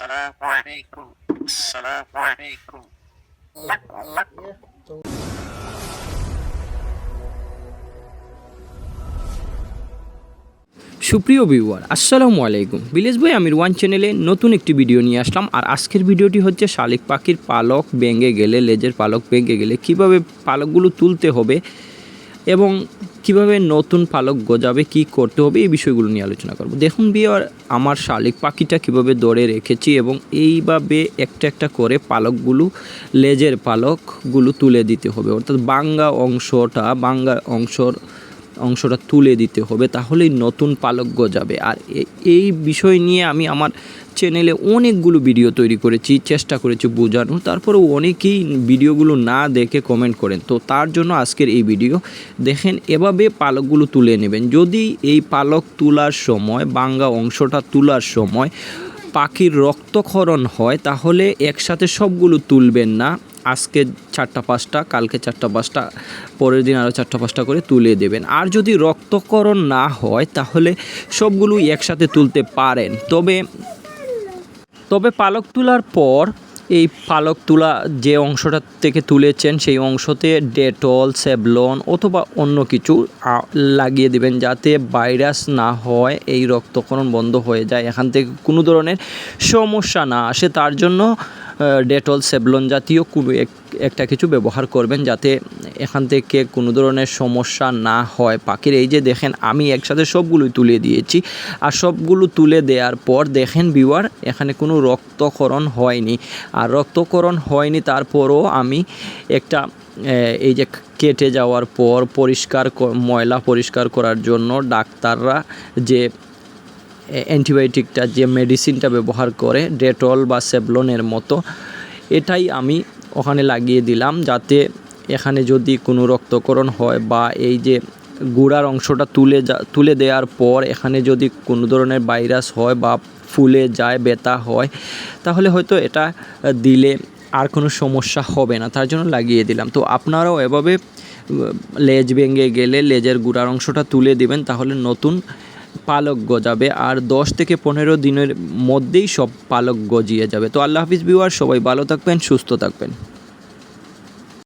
আসসালামু আলাইকুম আসসালামু আলাইকুম সুপ্রিয় ভিউয়ার, আসসালামু আলাইকুম। বিলেশ ভাই আমির ওয়ান চ্যানেলে নতুন একটি ভিডিও নিয়ে আসলাম। আর আজকের ভিডিওটি হচ্ছে শালিক পাখির পালক ভেঙে গেলে, লেজের পালক ভেঙে গেলে কীভাবে পালকগুলো তুলতে হবে এবং কীভাবে নতুন পালক গজাবে, কি করতে হবে, এই বিষয়গুলো নিয়ে আলোচনা করব। দেখুন বিয়ার আমার শালিক পাখিটা কীভাবে দৌড়ে রেখেছি এবং এইভাবে একটা একটা করে পালকগুলো, লেজের পালকগুলো তুলে দিতে হবে। অর্থাৎ বাঙ্গা অংশটা, বাঙ্গা অংশর অংশটা তুলে দিতে হবে, তাহলেই নতুন পালক গজাবে। আর এই বিষয় নিয়ে আমি আমার চ্যানেলে অনেকগুলো ভিডিও তৈরি করেছি, চেষ্টা করেছি বোঝানো তারপরেও অনেকেই ভিডিওগুলো না দেখে কমেন্ট করেন। তো তার জন্য আজকের এই ভিডিও দেখেন এভাবে পালকগুলো তুলে নেবেন। যদি এই পালক তোলার সময়, বাঙ্গা অংশটা তোলার সময় পাখির রক্তক্ষরণ হয়, তাহলে একসাথে সবগুলো তুলবেন না। আজকে চারটা পাঁচটা, কালকে চারটা পাঁচটা, পরের দিন আরও চারটা পাঁচটা করে তুলে দেবেন। আর যদি রক্তকরণ না হয়, তাহলে সবগুলো একসাথে তুলতে পারেন। তবে তবে পালক তোলার পর এই পালক তোলা যে অংশটা থেকে তুলেছেন, সেই অংশতে ডেটল সেভলন অথবা অন্য কিছু লাগিয়ে দিবেন যাতে ভাইরাস না হয়, এই রক্তকরণ বন্ধ হয়ে যায়। এখান থেকে কোনো ধরনের সমস্যা না আসে। তার জন্য ডেটল সেভলন জাতীয় কোনো এক- একটা কিছু ব্যবহার করবেন যাতে এখান থেকে কোনো ধরনের সমস্যা না হয়। পাখির এই যে দেখেন, আমি একসাথে সবগুলোই তুলে দিয়েছি। আর সবগুলো তুলে দেওয়ার পর দেখেন বিওয়ার এখানে কোনো রক্তকরণ হয়নি। আর রক্তকরণ হয়নি, তারপরও আমি একটা এই যে কেটে যাওয়ার পর পরিষ্কার ময়লা পরিষ্কার করার জন্য ডাক্তাররা যে অ্যান্টিবায়োটিকটা যে মেডিসিনটা ব্যবহার করে ডেটল বা সেভলনের মতো, এটাই আমি ওখানে লাগিয়ে দিলাম যাতে এখানে যদি কোনো রক্তকরণ হয় বা এই যে গুড়ার অংশটা তুলে যা, তুলে দেওয়ার পর এখানে যদি কোনো ধরনের ভাইরাস হয় বা ফুলে যায়, ব্যথা হয়, তাহলে হয়তো এটা দিলে আর কোনো সমস্যা হবে না। তার জন্য লাগিয়ে দিলাম। তো আপনারাও এভাবে, লেজ ভেঙে গেলে লেজের গুড়ার অংশটা তুলে দিবেন, তাহলে নতুন পালক গজাবে আর দশ থেকে পনেরো দিনের মধ্যেই সব পালক গজিয়ে যাবে। তো আল্লাহ হাফিজ বিওয়ার সবাই ভালো থাকবেন, সুস্থ থাকবেন।